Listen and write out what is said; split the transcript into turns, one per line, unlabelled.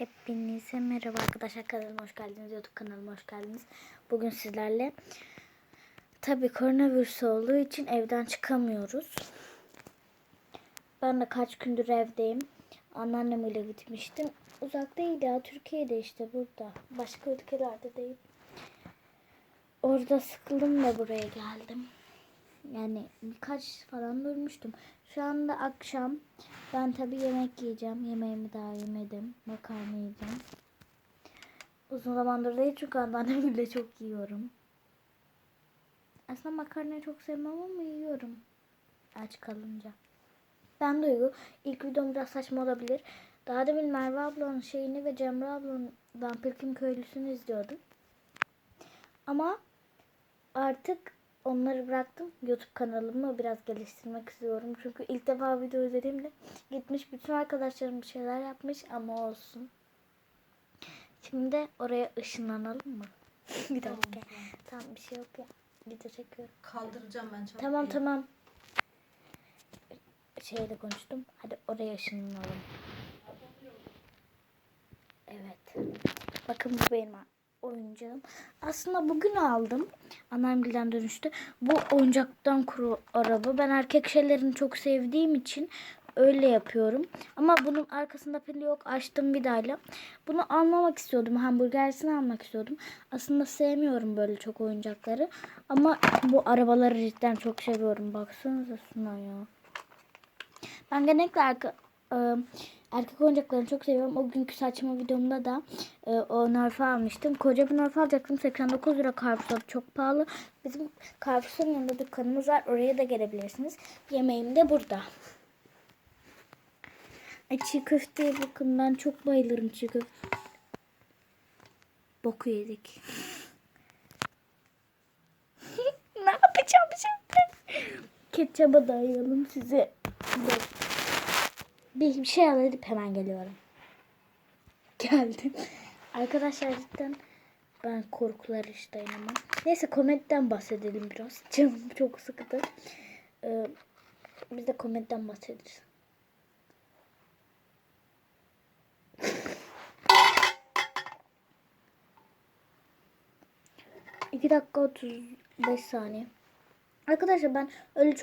Hepinize merhaba arkadaşlar kanalıma hoş geldiniz. YouTube kanalıma hoş geldiniz. Bugün sizlerle tabi koronavirüs olduğu için evden çıkamıyoruz. Ben de kaç gündür evdeyim. Anneannemle gitmiştim. Uzak değil ya Türkiye'de işte burada. Başka ülkelerde değil. Orada sıkıldım da buraya geldim. Yani birkaç falan durmuştum. Şu anda akşam. Ben tabi yemek yiyeceğim. Yemeğimi daha yemedim. Makarna yiyeceğim. Uzun zamandır değil çünkü anneannemle çok yiyorum. Aslında makarnayı çok sevmem ama yiyorum. Aç kalınca. Ben Duygu. İlk videom biraz saçma olabilir. Daha demin Merve ablanın şeyini ve Cemre ablanın Vampir Kim Köylüsü'nü izliyordum. Ama artık onları bıraktım. YouTube kanalımı biraz geliştirmek istiyorum. Çünkü ilk defa video izlediğimde gitmiş bütün arkadaşlarım bir şeyler yapmış ama olsun. Şimdi de oraya ışınlanalım mı? bir dakika. Tamam bir şey yok ya. Video çekiyorum.
Kaldıracağım ben çabuk.
Tamam tamam. Şeyle konuştum. Hadi oraya ışınlanalım. Evet. Bakın bu benim oyuncağım. Aslında bugün aldım. Annemgilden dönüştü. Bu oyuncaktan kuru araba. Ben erkek şeylerini çok sevdiğim için öyle yapıyorum. Ama bunun arkasında pili yok. Açtım vidayla. Bunu almamak istiyordum. Hamburgersini almak istiyordum. Aslında sevmiyorum böyle çok oyuncakları. Ama bu arabaları cidden çok seviyorum. Baksanıza şuna ya. Ben genellikle arka, e, erkek oyuncaklarını çok seviyorum. O günkü saçma videomda da e, o Nerf'ı almıştım. Koca bir Nerf alacaktım. 89 lira Carrefour'da çok pahalı. Bizim Carrefour'un yanında dükkanımız var. Oraya da gelebilirsiniz. Yemeğim de burada. Ay, çiğ köfteye bakın. Ben çok bayılırım çiğ köfte. Boku yedik. ne yapacağım şimdi? Ketçaba dayayalım size. Dur. Bir, şey alıp hemen geliyorum. Geldim. Arkadaşlar cidden ben korkular işteyim ama. Neyse komediden bahsedelim biraz. Canım çok sıkıldı. Ee, biz de komediden bahsederiz. İki dakika 35 saniye. Arkadaşlar ben öyle çok